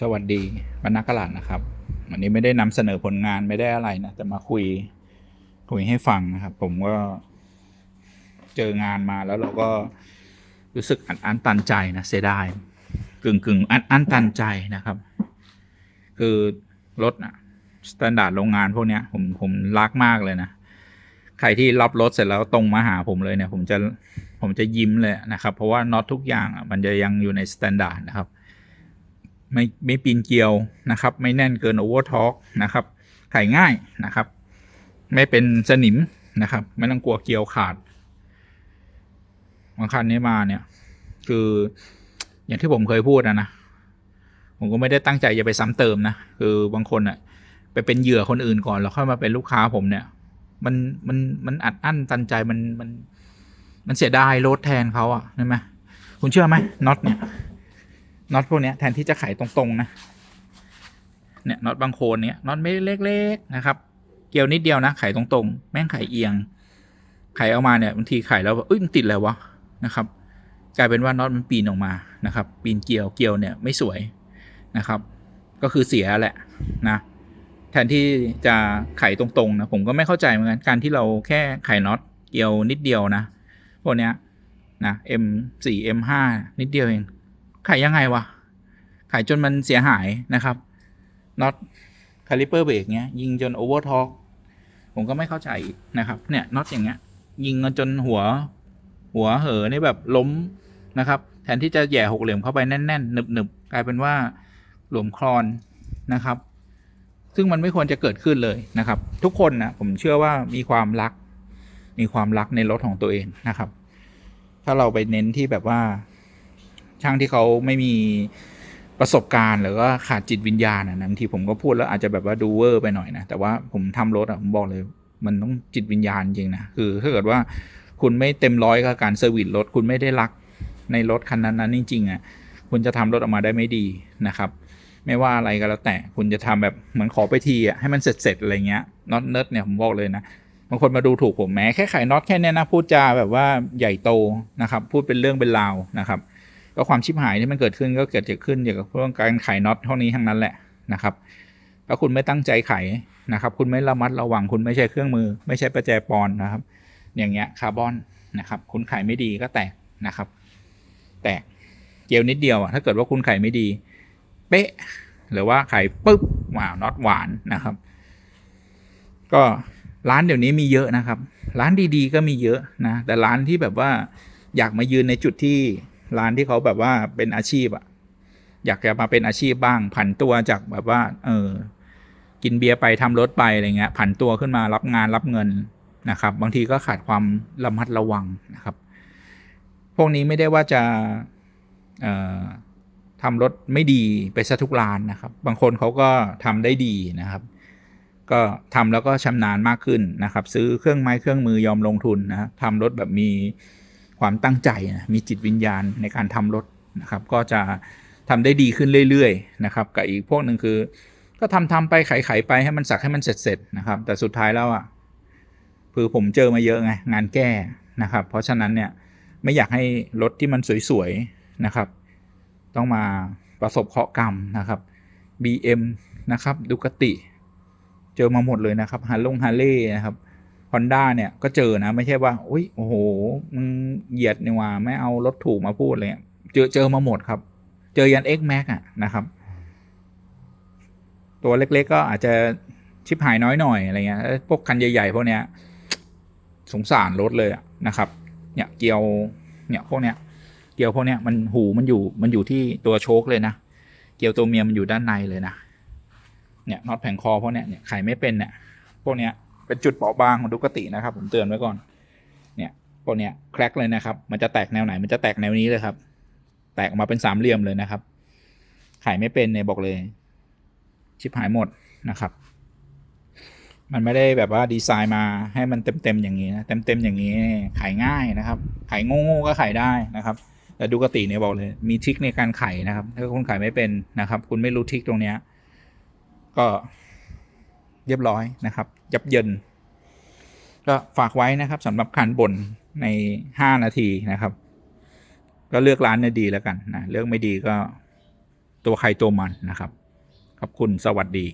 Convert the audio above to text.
สวัสดีบรรณกลาดนะครับ วันนี้ไม่ได้นำเสนอผลงานไม่ได้อะไรนะแต่มาคุยคุยให้ฟังนะครับ ผมก็เจองานมาแล้วเราก็รู้สึกอัดอั้นตันใจนะเสียดายกึ่งกึ่งอัดอั้นตันใจนะครับ คือรถอะสแตนดาร์ดโรงงานพวกเนี้ยผมผมรักมากเลยนะใครที่รับรถเสร็จแล้วตรงมาหาผมเลยเนี่ย ผมจะผมจะยิ้มเลยนะครับ เพราะว่าน็อตทุกอย่างอะมันจะยังอยู่ในสแตนดาร์ดนะครับ ไม่ไม่ปีนเกลียวนะครับ ไม่แน่นเกินโอเวอร์ทอร์กนะครับไขง่ายนะครับ ไม่เป็นสนิมนะครับ ไม่ต้องกลัวเกลียวขาดบางคันนี้มาเนี่ย คืออย่างที่ผมเคยพูดนะนะผมก็ไม่ได้ตั้งใจจะไปซ้ำเติมนะคือบางคนอะไปเป็นเหยื่อคนอื่นก่อนแล้วค่อยมาเป็นลูกค้าผมเนี่ย มันมันมันอัดอั้นตันใจมันมัน มันเสียดายรถแทนเขาอะใช่ไหมคุณเชื่อไหมน็อตเนี่ย น็อตพวกนี้แทนที่จะไขตรงๆนะ เนี่ยน็อตบางโคนเนี่ยน็อตไม่เล็กๆนะครับ เกี่ยวนิดเดียวนะไขตรงๆ แม่งไขเอียง ไขออกมาเนี่ยบางทีไขแล้วแบบเอ้ยมันติดแล้ววะนะครับ กลายเป็นว่าน็อตมันปีนออกมานะครับ ปีนเกี่ยวเกี่ยวเนี่ยไม่สวยนะครับ ก็คือเสียแหละนะแทนที่จะไขตรงๆนะผมก็ไม่เข้าใจเหมือนกันการที่เราแค่ไขน็อตเกี่ยวนิดเดียวนะพวกเนี้ยนะ M4 M5 นิดเดียวเอง ไขยังไงวะไขจนมันเสียหายนะครับน็อตคาลิเปอร์เบรกเงี้ย ยิงจนโอเวอร์ท็อกผมก็ไม่เข้าใจนะครับ เนี่ยน็อตอย่างเงี้ย ยิงจนหัว หัวเหอนี่แบบล้มนะครับ แทนที่จะแย่หกเหลี่ยมเข้าไปแน่นๆหนึบๆกลายเป็นว่าหลวมคลอนนะครับ ซึ่งมันไม่ควรจะเกิดขึ้นเลยนะครับ ทุกคนนะผมเชื่อว่ามีความรัก มีความรักในรถของตัวเองนะครับ ถ้าเราไปเน้นที่แบบว่า ช่างที่เขาไม่มีประสบการณ์หรือว่าขาดจิตวิญญาณนะบางทีผมก็พูดแล้วอาจจะแบบว่าดูเวอร์ไปหน่อยนะ แต่ว่าผมทำรถอะผมบอกเลย มันต้องจิตวิญญาณจริงนะ คือถ้าเกิดว่าคุณไม่เต็มร้อยกับการเซอร์วิสรถ คุณไม่ได้รักในรถคันนั้นนั้นจริงๆอะคุณจะทำรถออกมาได้ไม่ดีนะครับ ไม่ว่าอะไรก็แล้วแต่คุณจะทำแบบเหมือนขอไปทีอะให้มันเสร็จๆอะไรเงี้ยน็อตเนิร์ดเนี่ยผมบอกเลยนะบางคนมาดูถูกผมแม้แค่ไขน็อตแค่เนี้ยนะพูดจาแบบว่าใหญ่โตนะครับ พูดเป็นเรื่องเป็นราวนะครับ ก็ความชิบหายที่มันเกิดขึ้นก็เกิดจากขึ้นเกี่ยวกับเรื่องการไขน็อตเท่านี้ทั้งนั้นแหละนะครับถ้าคุณไม่ตั้งใจไขนะครับ คุณไม่ระมัดระวังคุณไม่ใช่เครื่องมือ ไม่ใช่ประแจปอนนะครับ อย่างเงี้ยคาร์บอนนะครับ คุณไขไม่ดีก็แตกนะครับ แตกเกี่ยวนิดเดียวอะถ้าเกิดว่าคุณไขไม่ดี เป๊ะ หรือว่าไขปุ๊บว้าวน็อตหวานนะครับ ก็ร้านเดี๋ยวนี้มีเยอะนะครับ ร้านดีๆ ก็มีเยอะนะแต่ร้านที่แบบว่าอยากมายืนในจุดที่ ร้านที่เขาแบบว่าเป็นอาชีพอะอยากจะมาเป็นอาชีพบ้าง ผันตัวจากแบบว่า เออ กินเบียร์ไปทำรถไปอะไรเงี้ย ผันตัวขึ้นมารับงานรับเงินนะครับ บางทีก็ขาดความระมัดระวังนะครับ พวกนี้ไม่ได้ว่าจะเออทำรถไม่ดีไปซะทุกร้านนะครับ บางคนเขาก็ทำได้ดีนะครับ ก็ทำแล้วก็ชำนาญมากขึ้นนะครับ ซื้อเครื่องไม้เครื่องมือยอมลงทุนนะทำรถแบบมี ความตั้งใจนะมีจิตวิญญาณในการทำรถนะครับ ก็จะทำได้ดีขึ้นเรื่อยๆนะครับกับอีกพวกหนึ่งคือ ก็ทำทำไปไขๆไปให้มันสักให้มันเสร็จๆนะครับ แต่สุดท้ายแล้วอะคือผมเจอมาเยอะไงงานแก้นะครับ เพราะฉะนั้นเนี่ยไม่อยากให้รถที่มันสวยๆนะครับ ต้องมาประสบเคราะห์กรรมนะครับ BM นะครับดูกติ เจอมาหมดเลยนะครับฮันลงฮาร์เลย์นะครับ ฮอนด้าเนี่ยก็เจอนะ ไม่ใช่ว่าอุ้ยโอ้โหมึงเหยียดนี่ว่าไม่เอารถถูกมาพูดเลยเจอเจอมาหมดครับ เจอยัน X Max อะนะครับ ตัวเล็กๆก็อาจจะชิบหายน้อยหน่อยอะไรเงี้ยพวกคันใหญ่ๆพวกเนี้ยสงสารรถเลยอะนะครับเนี่ยเกียวเนี่ยพวกเนี้ยเกียวพวกเนี้ยมันหูมันอยู่มันอยู่ที่ตัวโชคเลยนะ เกียวตัวเมียมันอยู่ด้านในเลยนะเนี่ยน็อตแผงคอพวกเนี้ยเนี่ยไขไม่เป็นเนี่ยพวกเนี้ย เป็นจุดเปราะบางของดุกตินะครับ ผมเตือนไว้ก่อน เนี่ยพวกเนี้ยแครกเลยนะครับ มันจะแตกแนวไหน มันจะแตกแนวนี้เลยครับ แตกออกมาเป็นสามเหลี่ยมเลยนะครับ ไขไม่เป็นเนี่ยบอกเลย ชิบหายหมดนะครับ มันไม่ได้แบบว่าดีไซน์มาให้มันเต็มๆอย่างนี้นะ เต็มๆอย่างนี้ขายง่ายนะครับ ขายโง่ๆก็ขายได้นะครับแต่ดูกติเนี่ยบอกเลยมีทริคในการไขนะครับ ถ้าคุณขายไม่เป็นนะครับ คุณไม่รู้ทริคตรงเนี้ย ก็ เรียบร้อยนะครับ ยับเยิน ก็ฝากไว้นะครับสำหรับกานบ่นใน 5 นาทีนะครับ ก็เลือกร้านเนี่ยดีแล้วกันนะเลือกไม่ดีก็ตัวใครตัวมันนะครับ ขอบคุณสวัสดี